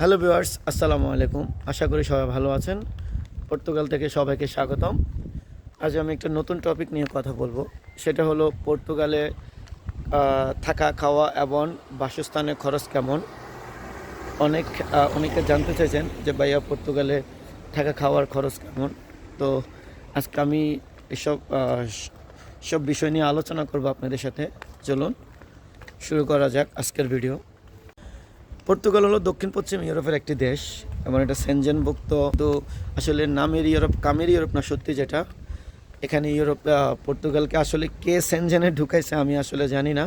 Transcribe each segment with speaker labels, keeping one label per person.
Speaker 1: Hello viewers, আসসালামু আলাইকুম। আশা করি সবাই ভালো আছেন। পর্তুগাল থেকে সবাইকে স্বাগতম। আজ আমি একটা নতুন টপিক নিয়ে কথা বলব। সেটা হলো পর্তুগালে থাকা, খাওয়া এবং বাসস্থানের খরচ কেমন? অনেক অনেকে জানতে চাইছেন যে ভাইয়া পর্তুগালে থাকা, খাওয়ার খরচ কেমন? তো আজকে আমি এসব সব বিষয় নিয়ে আলোচনা করব আপনাদের সাথে। চলুন, শুরু করা যাক আজকের ভিডিও পর্তুগাল হলো দক্ষিণ পশ্চিম ইউরোপের একটি দেশ, এবং এটা সেনজেনভুক্ত। তো আসলে নামের ইউরোপ, কামের ইউরোপ না, সত্যি যেটা, এখানে ইউরোপ পর্তুগালকে আসলে কে সেনজেনে ঢুকাইছে আমি আসলে জানি না।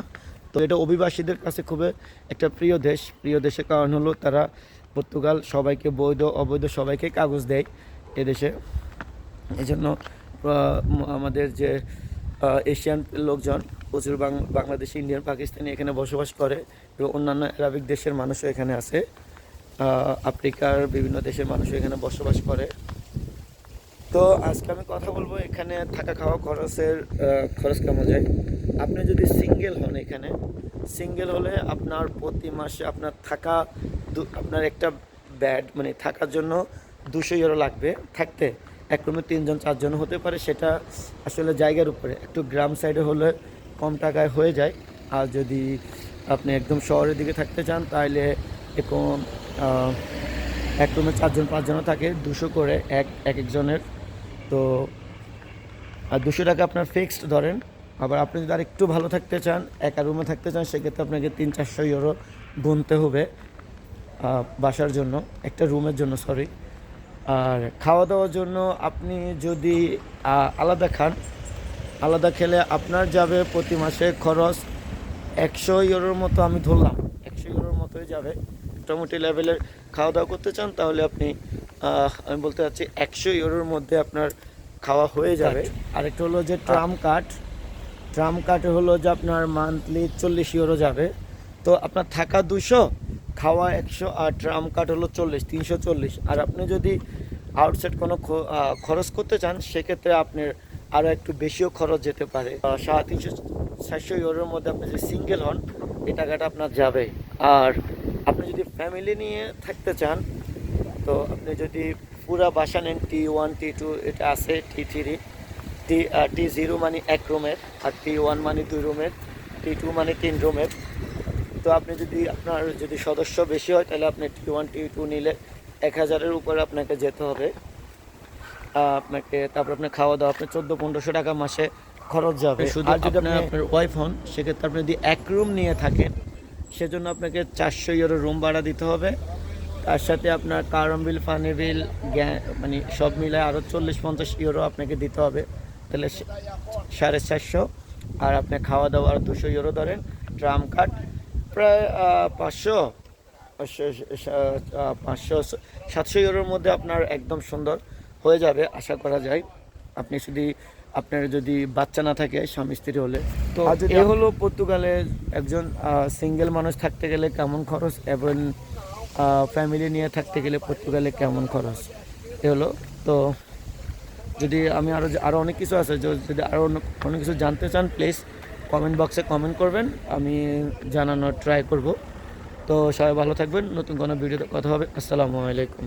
Speaker 1: তো এটা অভিবাসীদের কাছে খুবই একটা প্রিয় দেশ। প্রিয় দেশের কারণ হলো তারা পর্তুগাল সবাইকে বৈধ, অবৈধ সবাইকে কাগজ দেয় এদেশে এই জন্য আমাদের যে এশিয়ান লোকজন প্রচুর বাংলাদেশি, ইন্ডিয়ান, পাকিস্তানি এখানে বসবাস করে এবং অন্যান্য আরবিক দেশের মানুষও এখানে আছে। আফ্রিকার বিভিন্ন দেশের মানুষও এখানে বসবাস করে। তো আজকে আমি কথা বলব এখানে থাকা খাওয়া খরচের খরচ কেমন যায়? আপনি যদি সিঙ্গেল হন এখানে সিঙ্গেল হলে আপনার প্রতি মাসে আপনার থাকা আপনার একটা ব্যাড মানে থাকার জন্য দুশো ইউরো লাগবে থাকতে। এক রুমে তিনজন, চারজন হতে পারে, সেটা আসলে জায়গার উপরে। একটু গ্রাম সাইডে হলে কম টাকায় হয়ে যায়। আর যদি আপনি একদম শহরের দিকে থাকতে চান তাহলে এরকম এক রুমে চারজন, পাঁচজনও থাকে, দুশো করে এক এক একজনের। তো, আর দুশো টাকা আপনার ফিক্সড ধরেন। আবার আপনি যদি আর একটু ভালো থাকতে চান, একা রুমে থাকতে চান, সেক্ষেত্রে আপনাকে তিন, চারশো ইউরো গুনতে হবে বাসার জন্য, একটা রুমের জন্য সরি আর খাওয়া দাওয়ার জন্য আপনি যদি আলাদা খান আলাদা খেলে আপনার যাবে প্রতি মাসে খরচ একশো ইউরোর মতো আমি ধরলাম একশো ইউরোর মতোই যাবে। মোটামুটি লেভেলের খাওয়া দাওয়া করতে চান তাহলে আপনি আমি বলতে চাচ্ছি একশো ইউরোর মধ্যে আপনার খাওয়া হয়ে যাবে। আরেকটা হলো যে ট্রাম কাট। ট্রাম কাটে হলো যে আপনার মান্থলি চল্লিশ ইউরো যাবে। তো আপনার থাকা দুশো খাওয়া একশো আর ট্রাম কাট হলো চল্লিশ, তিনশো চল্লিশ। আর আপনি যদি আউটসাইড কোনো খরচ করতে চান, সেক্ষেত্রে আপনার আরও একটু বেশিও খরচ যেতে পারে। সাড়ে তিনশো, চারশো ইউরোর মধ্যে আপনি যদি সিঙ্গেল হন, এই টাকাটা আপনার যাবে। আর আপনি যদি ফ্যামিলি নিয়ে থাকতে চান, তো আপনি যদি পুরা বাসা নেন টি ওয়ান টি টু এটা আছে টি থ্রি টি টি জিরো মানে এক রুমের আর টি ওয়ান মানে দুই রুমের টি টু মানে তিন রুমের তো আপনি যদি আপনার যদি সদস্য বেশি হয় তাহলে আপনি টি ওয়ান টি টু নিলে এক হাজারের উপরে আপনাকে যেতে হবে। আপনাকে তারপর আপনার খাওয়া দাওয়া আপনার চোদ্দ পনেরোশো টাকা মাসে খরচ যাবে।
Speaker 2: শুধু
Speaker 1: আর যদি আপনি
Speaker 2: আপনার-
Speaker 1: ওয়াইফ হন সেক্ষেত্রে আপনি যদি এক রুম নিয়ে থাকেন সেজন্য আপনাকে চারশো ইউরো রুম ভাড়া দিতে হবে। তার সাথে আপনার কারম বিল পানি বিল গ্যা- মানে সব মিলে আরও চল্লিশ পঞ্চাশ ইউরো আপনাকে দিতে হবে। তাহলে সাড়ে চারশো। আর আপনি খাওয়া দাওয়া আর দুশো ইউরো ধরেন। ট্রাম কাট প্রায় পাঁচশো পাঁচশো সাতশো ইউরোর মধ্যে আপনার একদম সুন্দর হয়ে যাবে আশা করা যায়। আপনি যদি আপনার যদি বাচ্চা না থাকে স্বামী স্ত্রী হলে। তো এ হলো পর্তুগালে একজন সিঙ্গেল মানুষ থাকতে গেলে কেমন খরচ? এবং ফ্যামিলি নিয়ে থাকতে গেলে পর্তুগালে কেমন খরচ? এ হলো তো যদি আমি আরও আরও অনেক কিছু আছে যদি আরও অন্য অনেক কিছু জানতে চান প্লিজ কমেন্ট বক্সে কমেন্ট করবেন, আমি জানানোর ট্রাই করব। তো সবাই ভালো থাকবেন, নতুন কোনো ভিডিওতে কথা হবে, আসসালামু আলাইকুম।